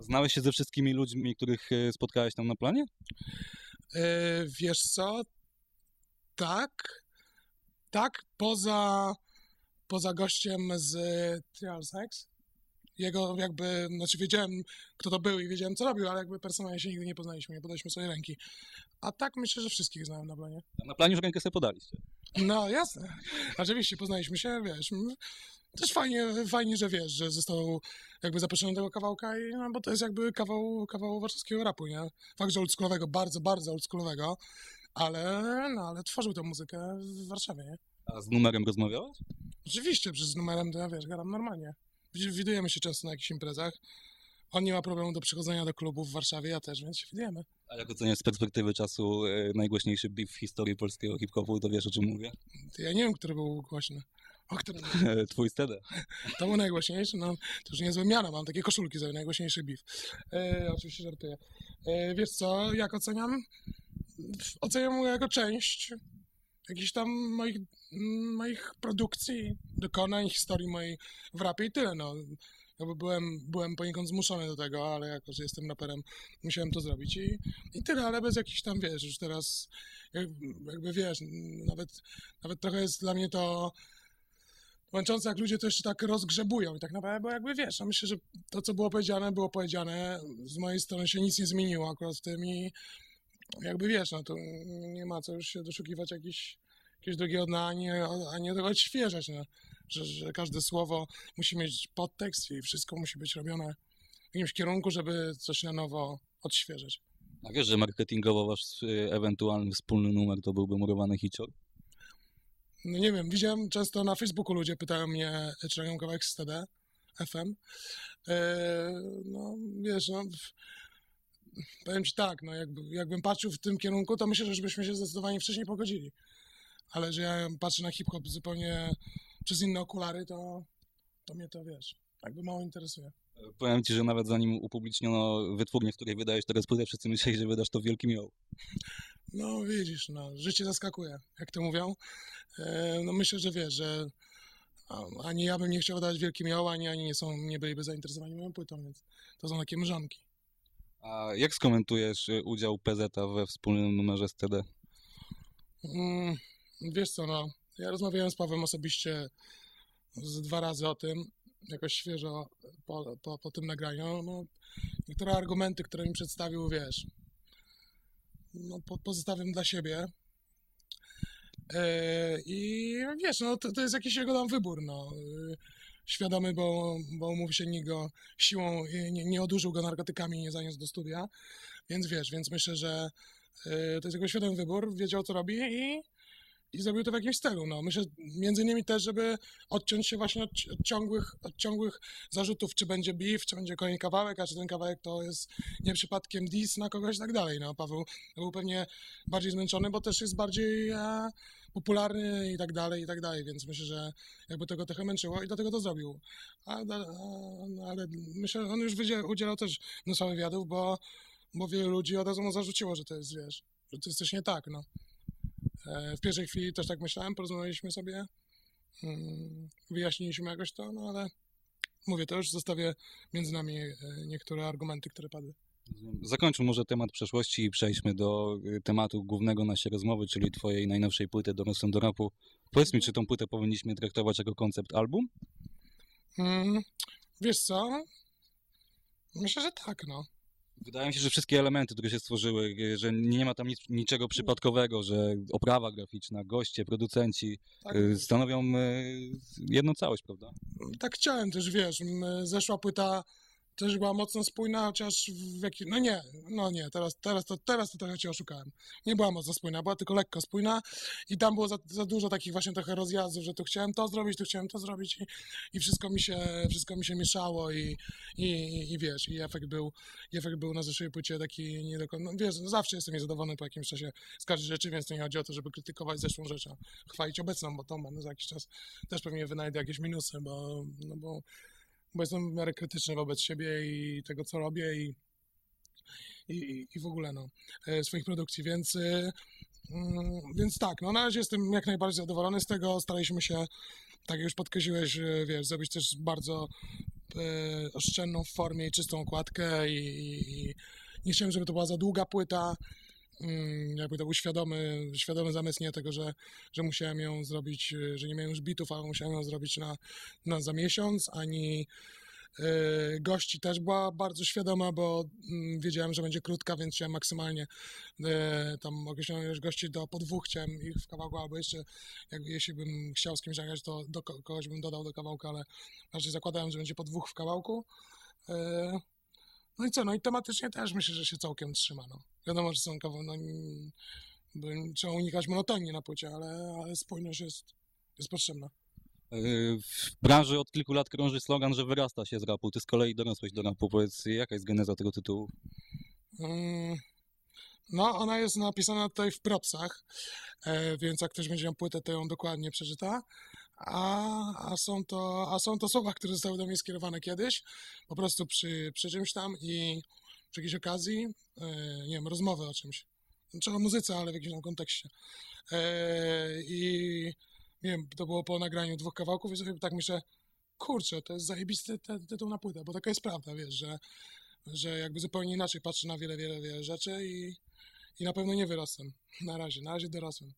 Znałeś się ze wszystkimi ludźmi, których e, spotkałeś tam na planie? E, wiesz co? Tak. Tak, poza, poza gościem z Trial Sex. Jego jakby, znaczy wiedziałem, kto to był i wiedziałem, co robił, ale jakby personalnie się nigdy nie poznaliśmy, nie podaliśmy sobie ręki. A tak myślę, że wszystkich znałem na planie. A Na planie już rękę sobie podaliście. No, jasne. Oczywiście, poznaliśmy się, wiesz. Też fajnie, fajnie, że wiesz, że został jakby zaproszony do tego kawałka, i, no, bo to jest jakby kawał, kawał warszawskiego rapu, nie? Fakt, że oldschoolowego, bardzo, bardzo oldschoolowego, ale, no, ale tworzył tę muzykę w Warszawie, nie? A z numerem rozmawiałeś? Oczywiście, przez numerem to ja, wiesz, gadam normalnie. Widujemy się często na jakichś imprezach. On nie ma problemu do przychodzenia do klubów w Warszawie, ja też, więc się widujemy. A jak oceniasz z perspektywy czasu e, najgłośniejszy beef w historii polskiego hip-hopu, to wiesz o czym mówię? Ja nie wiem, który był głośny. O którym Twój stede. To był najgłośniejszy, no to już niezłe miano, mam takie koszulki za najgłośniejszy beef. E, oczywiście żartuję. E, wiesz co, jak oceniam? Oceniam go jako część jakichś tam moich, moich produkcji, dokonań, historii mojej w rapie i tyle, no. Jakby byłem, byłem poniekąd zmuszony do tego, ale jako, że jestem raperem, musiałem to zrobić i, i tyle, ale bez jakichś tam, wiesz, już teraz jak, jakby, wiesz, nawet, nawet trochę jest dla mnie to męczące, jak ludzie to jeszcze tak rozgrzebują i tak naprawdę, bo jakby wiesz, no myślę, że to, co było powiedziane, było powiedziane, z mojej strony się nic nie zmieniło akurat w tym i jakby wiesz, no to nie ma co już się doszukiwać jakiś, jakiegoś drugiego dna, ani, ani tego odświeżać, no. że, że każde słowo musi mieć podtekst i wszystko musi być robione w jakimś kierunku, żeby coś na nowo odświeżyć. A wiesz, że marketingowo wasz e, ewentualny wspólny numer to byłby murowany hicior? No nie wiem, widziałem często na Facebooku ludzie pytają mnie, czy robią kawałek z TD, FM. E, no wiesz, no powiem ci tak, no jakby, jakbym patrzył w tym kierunku, to myślę, że byśmy się zdecydowanie wcześniej pogodzili. Ale że ja patrzę na hip-hop zupełnie przez inne okulary, to, to mnie to, wiesz, jakby mało interesuje. Powiem ci, że nawet zanim upubliczniono wytwórnię, w której wydajesz teraz płytę, wszyscy myśleli, że wydasz to w Wielkim Ją. No widzisz, no, życie zaskakuje, jak to mówią. E, no myślę, że wiesz, że ani ja bym nie chciał dać wielkim miał, ani oni nie są, nie byliby zainteresowani moją płytą, więc to są takie mrzonki. A jak skomentujesz e, udział PZ we wspólnym numerze z TD? Mm, wiesz co, no, ja rozmawiałem z Pawłem osobiście z dwa razy o tym, jakoś świeżo po, po, po tym nagraniu. No, niektóre argumenty, które mi przedstawił, wiesz, no, po, pozostawiam dla siebie. E, I wiesz, no, to, to jest jakiś jego tam wybór, no. E, Świadomy, bo, bo mówi się, nikt go siłą e, nie, nie odurzył go narkotykami i nie zaniósł do studia. Więc wiesz, więc myślę, że e, to jest jego świadomy wybór, wiedział co robi i, i zrobił to w jakimś celu. No. Myślę między innymi też, żeby odciąć się właśnie od, od, ciągłych, od ciągłych zarzutów, czy będzie beef, czy będzie kolejny kawałek, a czy ten kawałek to jest nie przypadkiem diss na kogoś i tak dalej. No, Paweł był pewnie bardziej zmęczony, bo też jest bardziej e, popularny i tak dalej, i tak dalej, więc myślę, że jakby tego trochę męczyło i dlatego to zrobił. A, a, no, ale myślę, że on już udzielał też mnóstwo wywiadów, bo, bo wielu ludzi od razu mu zarzuciło, że to jest, wiesz, że to jest coś nie tak, no. E, W pierwszej chwili też tak myślałem, porozmawialiśmy sobie, mm, wyjaśniliśmy jakoś to, no ale mówię, to już zostawię między nami e, niektóre argumenty, które padły. Zakończmy może temat przeszłości i przejdźmy do y, tematu głównego naszej rozmowy, czyli twojej najnowszej płyty Dorosłem do rapu. Powiedz mi, czy tą płytę powinniśmy traktować jako koncept album? Mm, Wiesz co? Myślę, że tak, no. Wydaje mi się, że wszystkie elementy, które się stworzyły, y, że nie ma tam nic, niczego przypadkowego, że oprawa graficzna, goście, producenci Tak, y, stanowią y, jedną całość, prawda? tak chciałem też, wiesz, zeszła płyta też była mocno spójna, chociaż w jaki... No nie, no nie, teraz, teraz, to, teraz to trochę cię oszukałem. Nie była mocno spójna, była tylko lekko spójna i tam było za, za dużo takich właśnie trochę rozjazdów, że tu chciałem to zrobić, tu chciałem to zrobić i, i wszystko, mi się, wszystko mi się mieszało i, i, i, i wiesz, i efekt był, efekt był na zeszłej płycie taki nie do końca, no wiesz, no zawsze jestem niezadowolony po jakimś czasie z każdej rzeczy, więc to nie chodzi o to, żeby krytykować zeszłą rzecz, a chwalić obecną, bo tą będę za jakiś czas też pewnie wynajdę jakieś minusy, bo, no bo bo jestem w miarę krytyczny wobec siebie i tego, co robię i, i, i w ogóle no, e, swoich produkcji, więc, e, mm, więc tak, no na razie jestem jak najbardziej zadowolony z tego, staraliśmy się, tak jak już podkreśliłeś, e, wiesz, zrobić też bardzo oszczędną w formie i czystą okładkę i, i nie chciałem, żeby to była za długa płyta. Mm, Jakby to był świadomy, świadomy zamysł nie tego, że, że musiałem ją zrobić, e, że nie miałem już bitów, ale musiałem ją zrobić na, na za miesiąc, ani e, gości też była bardzo świadoma, bo mm, wiedziałem, że będzie krótka, więc chciałem maksymalnie e, tam określoną ilość gości do po dwóch chciałem ich w kawałku, albo jeszcze jak, jeśli bym chciał z kimś zagrać, to do ko- kogoś bym dodał do kawałka, ale raczej zakładałem, że będzie po dwóch w kawałku. No i co, no i tematycznie też myślę, że się całkiem trzyma, no. Wiadomo, że są kawałki, no, trzeba unikać monotonii na płycie, ale, ale spójność jest, jest potrzebna. Yy, W branży od kilku lat krąży slogan, że wyrasta się z rapu. Ty z kolei dorosłeś do rapu. Powiedz, jaka jest geneza tego tytułu? Mm, No, ona jest napisana tutaj w propsach, e, więc jak ktoś będzie miał płytę, to ją dokładnie przeczyta. A, a, są to, a są to słowa, które zostały do mnie skierowane kiedyś, po prostu przy, przy czymś tam i przy jakiejś okazji, e, nie wiem, rozmowy o czymś. Znaczy o muzyce, ale w jakimś tam kontekście. E, I nie wiem, to było po nagraniu dwóch kawałków i sobie tak myślę, kurczę, to jest zajebisty ty- tytuł na płytę, bo taka jest prawda, wiesz, że że jakby zupełnie inaczej patrzę na wiele, wiele, wiele rzeczy i, i na pewno nie wyrosłem. Na razie, na razie dorosłem.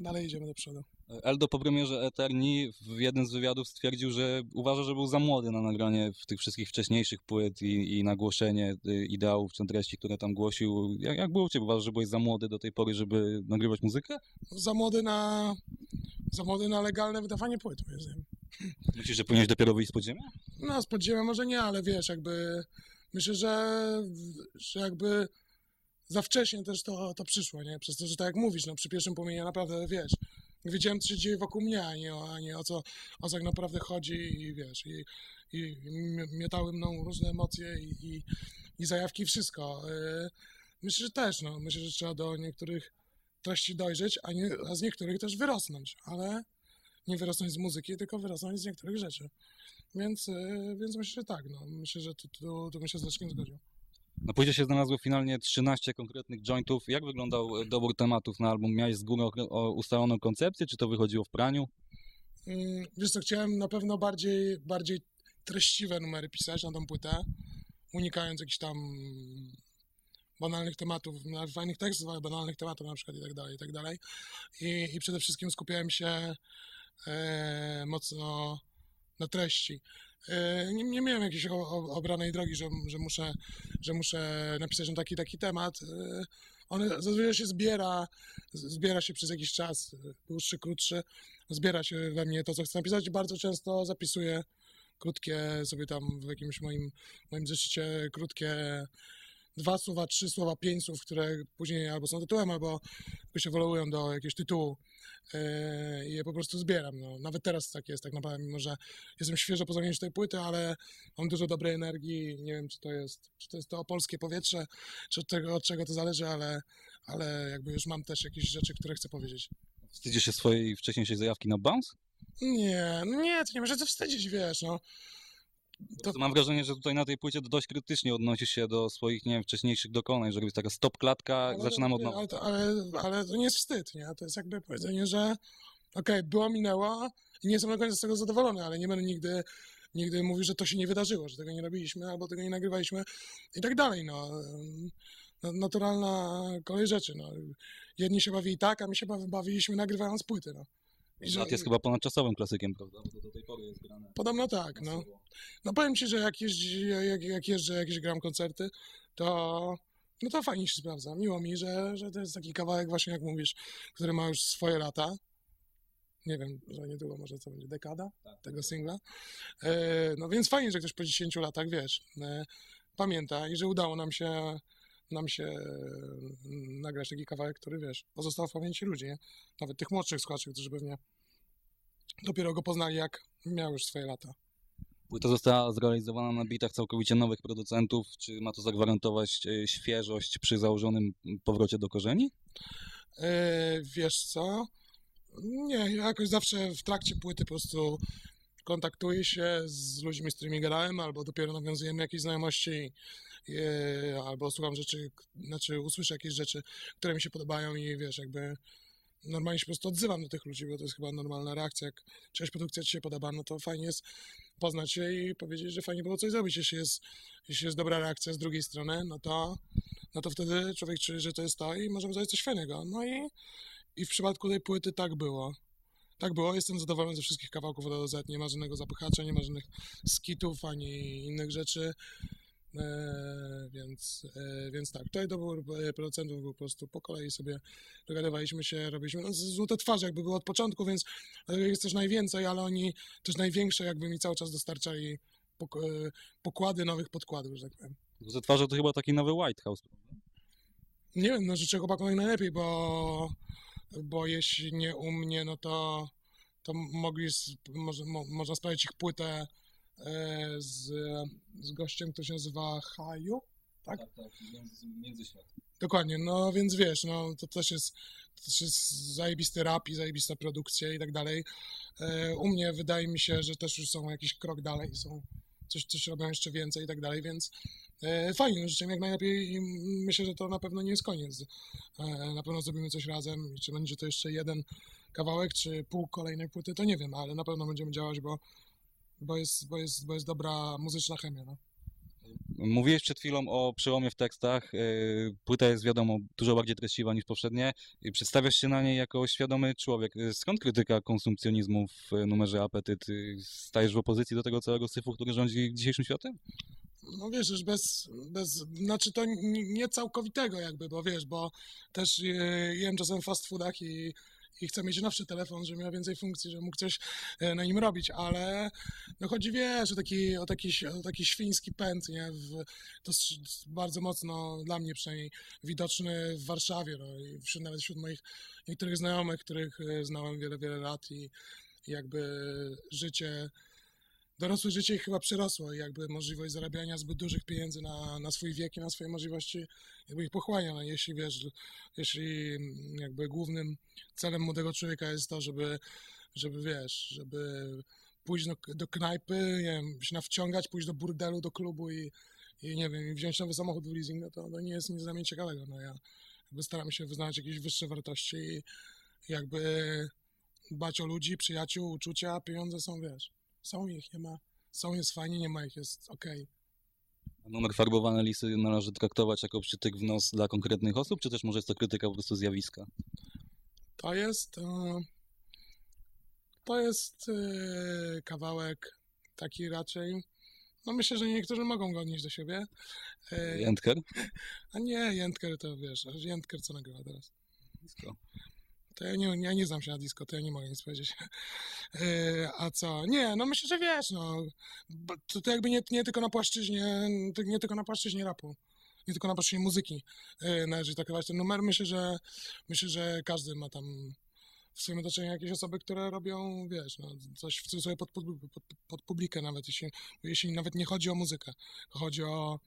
Dalej idziemy do przodu. Eldo po premierze Eterni w jednym z wywiadów stwierdził, że uważa, że był za młody na nagranie tych wszystkich wcześniejszych płyt i, i na głoszenie y, ideałów czy treści, które tam głosił. Jak, jak było u ciebie? Uważasz, że byłeś za młody do tej pory, żeby nagrywać muzykę? Za młody na, za młody na legalne wydawanie płyt, moim zdaniem. Myślisz, że powinieneś dopiero wyjść z podziemia? No, z podziemia może nie, ale wiesz, jakby myślę, że, że jakby za wcześnie też to, to przyszło, nie? Przez to, że tak jak mówisz, no przy pierwszym płomieniu naprawdę, wiesz, wiedziałem, co się dzieje wokół mnie, a nie, a nie o co, o co tak naprawdę chodzi i wiesz, i, i mi- mietały mną różne emocje i, i, i zajawki wszystko. Yy, Myślę, że też, no, myślę, że trzeba do niektórych treści dojrzeć, a, nie, a z niektórych też wyrosnąć, ale nie wyrosnąć z muzyki, tylko wyrosnąć z niektórych rzeczy. Więc, yy, więc myślę, że tak, no. Myślę, że tu, tu, tu bym się z zgodził. Na płycie się znalazło finalnie 13 konkretnych jointów. Jak wyglądał e, dobór tematów na album? Miałeś z góry ustaloną koncepcję, czy to wychodziło w praniu? Mm, Wiesz co, chciałem na pewno bardziej, bardziej treściwe numery pisać na tą płytę, unikając jakichś tam banalnych tematów, no, fajnych tekstów, ale banalnych tematów na przykład i tak dalej, i tak dalej. I, i przede wszystkim skupiałem się e, mocno na treści. E, nie, nie miałem jakiejś obranej drogi, że, że, muszę, że muszę napisać na taki taki temat. E, on zazwyczaj się zbiera, zbiera się przez jakiś czas, dłuższy, krótszy, zbiera się we mnie to, co chcę napisać. Bardzo często zapisuję krótkie sobie tam w jakimś moim, moim zeszycie krótkie dwa słowa, trzy słowa, pięć słów, które później albo są tytułem, albo jakoś ewoluują do jakiegoś tytułu Yy, i je po prostu zbieram. No. Nawet teraz tak jest, tak naprawdę, mimo że jestem świeżo po zamknięciu tej płyty, ale mam dużo dobrej energii. Nie wiem, czy to jest, czy to jest to polskie powietrze, czy od tego, od czego to zależy, ale, ale jakby już mam też jakieś rzeczy, które chcę powiedzieć. Wstydzisz się swojej wcześniejszej zajawki na bounce? Nie, nie, to nie się co wstydzić, wiesz, no. To... Mam wrażenie, że tutaj na tej płycie dość krytycznie odnosisz się do swoich, nie wiem, wcześniejszych dokonań, że jest taka stop klatka, Ale- zaczynam od nowa. Ale, to- ale, ale to nie jest wstyd, nie? To jest jakby powiedzenie, że okej, było, minęło i nie jestem do końca z tego zadowolony, ale nie będę nigdy, nigdy mówił, że to się nie wydarzyło, że tego nie robiliśmy albo tego nie nagrywaliśmy i tak dalej, no. No, Naturalna kolej rzeczy, no. Jedni się bawili tak, a my się bawi- bawiliśmy nagrywając płyty, no. Żart jest chyba ponadczasowym klasykiem, prawda? Bo to do tej pory jest grane. Podobno tak, no. No powiem ci, że jak, jeździ, jak, jak jeżdżę, jakieś gram koncerty, to no to fajnie się sprawdza. Miło mi, że, że to jest taki kawałek właśnie jak mówisz, który ma już swoje lata. Nie wiem, że niedługo może co będzie, dekada tego singla. E, no więc fajnie, że ktoś po 10 latach, wiesz, e, pamięta i że udało nam się nam się mm, nagrać taki kawałek, który, wiesz, pozostał w pamięci ludzi, nie? Nawet tych młodszych słuchaczy, którzy pewnie dopiero go poznali, jak miał już swoje lata. Płyta została zrealizowana na bitach całkowicie nowych producentów. Czy ma to zagwarantować e, świeżość przy założonym powrocie do korzeni? E, wiesz co? Nie, ja jakoś zawsze w trakcie płyty po prostu kontaktuję się z ludźmi, z którymi gadałem, albo dopiero nawiązujemy jakieś znajomości, e, albo słucham rzeczy, znaczy usłyszę jakieś rzeczy, które mi się podobają i wiesz, jakby normalnie się po prostu odzywam do tych ludzi, bo to jest chyba normalna reakcja. Jak czyjaś produkcja ci się podoba, no to fajnie jest poznać się i powiedzieć, że fajnie było coś zrobić. Jeśli jest, jeśli jest dobra reakcja z drugiej strony, no to, no to wtedy człowiek czuje, że to jest to i możemy zrobić coś fajnego. No i, i w przypadku tej płyty tak było. Tak było, jestem zadowolony ze wszystkich kawałków od do Z. Nie ma żadnego zapychacza, nie ma żadnych skitów ani innych rzeczy. E, więc, e, więc tak, tutaj dobór e, producentów był po prostu po kolei sobie dogadywaliśmy się, robiliśmy no, złote twarze jakby było od początku, więc jest też najwięcej, ale oni też największe jakby mi cały czas dostarczali pok- e, pokłady nowych podkładów, że tak powiem. Ze twarzą to chyba taki nowy White House. Nie wiem, no życzę chłopakom najlepiej, bo, bo jeśli nie u mnie, no to, to mogli, może, mo, można sprawić ich płytę e, z, z gościem, który się nazywa Haju. Tak? Międzyświat. Dokładnie, no więc wiesz, no to też jest, to też jest zajebisty rap i zajebista produkcja i tak dalej. E, u mnie wydaje mi się, że też już są jakiś krok dalej, są coś, coś robią jeszcze więcej i tak dalej, więc e, fajnie, no, życzę jak najlepiej i myślę, że to na pewno nie jest koniec. E, na pewno zrobimy coś razem i czy będzie to jeszcze jeden kawałek, czy pół kolejnej płyty, to nie wiem, ale na pewno będziemy działać, bo, bo, jest, bo, jest, bo jest dobra muzyczna chemia, no. Mówiłeś przed chwilą o przełomie w tekstach. Yy, Płyta jest wiadomo dużo bardziej treściwa niż poprzednie. I Przedstawiasz się na niej jako świadomy człowiek. Yy, Skąd krytyka konsumpcjonizmu w numerze Apetyt? Stajesz w opozycji do tego całego syfu, który rządzi dzisiejszym światem? No wiesz, już bez, bez, znaczy to nie całkowitego jakby, bo wiesz, bo też e, jem czasem w fast foodach i, i chcę mieć nowszy telefon, żeby miał więcej funkcji, żeby mógł coś e, na nim robić, ale no chodzi, wiesz, o taki, o taki, o taki świński pęd, nie, w, to bardzo mocno dla mnie przynajmniej widoczny w Warszawie, no, i wśród, nawet wśród moich niektórych znajomych, których e, znałem wiele, wiele lat i jakby życie dorosłe życie ich chyba przerosło jakby możliwość zarabiania zbyt dużych pieniędzy na, na swój wiek i na swoje możliwości jakby ich pochłania. No, jeśli wiesz, jeśli mm, jakby głównym celem młodego człowieka jest to, żeby, żeby wiesz, żeby pójść do, do knajpy, nie wiem, się nawciągać, pójść do burdelu, do klubu i, i nie wiem, i wziąć nowy samochód w leasing, no to, to nie jest nic dla mnie ciekawego. No ja jakby staram się wyznawać jakieś wyższe wartości i jakby dbać o ludzi, przyjaciół, uczucia, pieniądze są, wiesz, są ich, nie ma, są jest fajnie, nie ma ich, jest okej. Numer farbowane lisy należy traktować jako przytyk w nos dla konkretnych osób, czy też może jest to krytyka po prostu zjawiska? To jest, e, to jest e, kawałek taki raczej, no myślę, że niektórzy mogą go odnieść do siebie, e, Jędker? a nie, Jędker to wiesz, Jędker co nagrywa teraz? Disco. To ja nie, ja nie znam się na disco, to ja nie mogę nic powiedzieć. E, A co? Nie, no myślę, że wiesz, no. To, to jakby nie, nie tylko na płaszczyźnie, to nie tylko na płaszczyźnie rapu, nie tylko na płaszczyźnie muzyki e, należy traktować ten numer. Myślę, że myślę, że każdy ma tam w swoim otoczeniu jakieś osoby, które robią, wiesz, no, coś w cudzysłowie pod, pod, pod, pod publikę nawet, jeśli, jeśli nawet nie chodzi o muzykę, chodzi o,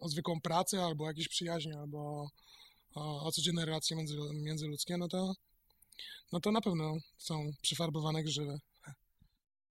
o zwykłą pracę, albo jakieś przyjaźnie, albo o, o codzienne relacje między, międzyludzkie, no to, no to na pewno są przyfarbowane grzywy.